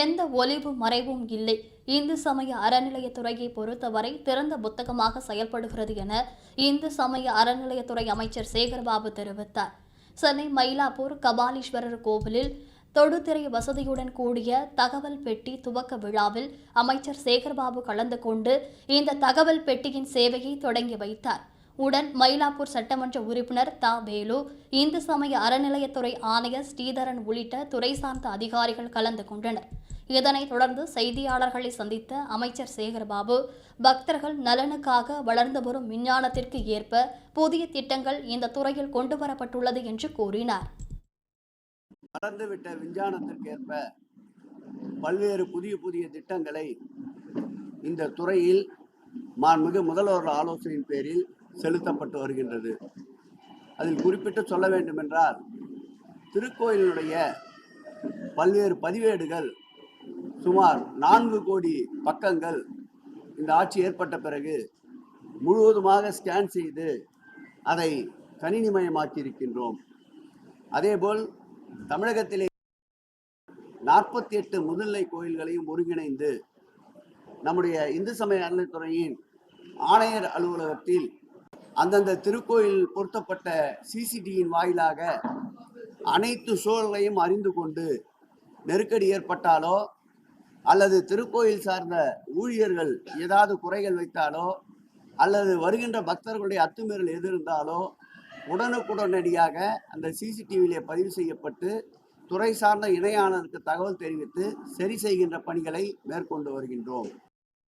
எந்த ஒளிவு மறைவும் இல்லை. இந்து சமய அறநிலையத்துறையை பொறுத்தவரை திறந்த புத்தகமாக செயல்படுகிறது என இந்து சமய அறநிலையத்துறை அமைச்சர் சேகர்பாபு தெரிவித்தார். சென்னை மயிலாப்பூர் கபாலீஸ்வரர் கோவிலில் தொடுதிரை வசதியுடன் கூடிய தகவல் பெட்டி துவக்க விழாவில் அமைச்சர் சேகர்பாபு கலந்து கொண்டு இந்த தகவல் பெட்டியின் சேவையை தொடங்கி வைத்தார். உடன் மயிலாப்பூர் சட்டமன்ற உறுப்பினர் தா. வேலு இந்து சமய அறநிலையத்துறை ஆணையர் ஸ்ரீதரன் உள்ளிட்ட துறை சார்ந்த அதிகாரிகள் கலந்து கொண்டனர். இதனைத் தொடர்ந்து செய்தியாளர்களை சந்தித்த அமைச்சர் சேகர்பாபு பக்தர்கள் நலனுக்காக வளர்ந்து வரும் விஞ்ஞானத்திற்கு ஏற்ப புதிய திட்டங்கள் இந்த துறையில் கொண்டு வரப்பட்டுள்ளது என்று கூறினார். வளர்ந்துவிட்ட விஞ்ஞானத்திற்கு ஏற்ப பல்வேறு புதிய புதிய திட்டங்களை இந்த துறையில் மாண்புமிகு முதல்வர் ஆலோசனையின் பேரில் செலுத்தப்பட்டு வருகின்றது. அதில் குறிப்பிட்டு சொல்ல வேண்டுமென்றால் திருக்கோயிலினுடைய பல்வேறு பதிவேடுகள் சுமார் நான்கு கோடி பக்கங்கள் இந்த ஆட்சி ஏற்பட்ட பிறகு முழுவதுமாக ஸ்கேன் செய்து அதை கணினிமயமாக்கி இருக்கின்றோம் அதேபோல் தமிழகத்திலே நாற்பத்தி எட்டு முதுநிலை கோயில்களையும் ஒருங்கிணைந்து நம்முடைய இந்து சமய அறநிலைத்துறையின் ஆணையர் அலுவலகத்தில் அந்தந்த திருக்கோயில் பொருத்தப்பட்ட சிசிடியின் வாயிலாக அனைத்து சூழலையும் அறிந்து கொண்டு நெருக்கடி ஏற்பட்டாலோ அல்லது திருக்கோயில் சார்ந்த ஊழியர்கள் ஏதாவது குறைகள் வைத்தாலோ அல்லது வருகின்ற பக்தர்களுடைய அத்துமீறல் எது இருந்தாலோ உடனுக்குடனடியாக அந்த சிசிடிவியிலே பதிவு செய்யப்பட்டு துறை சார்ந்த இணையாளருக்கு தகவல் தெரிவித்து சரி செய்கின்ற பணிகளை மேற்கொண்டு வருகின்றோம்.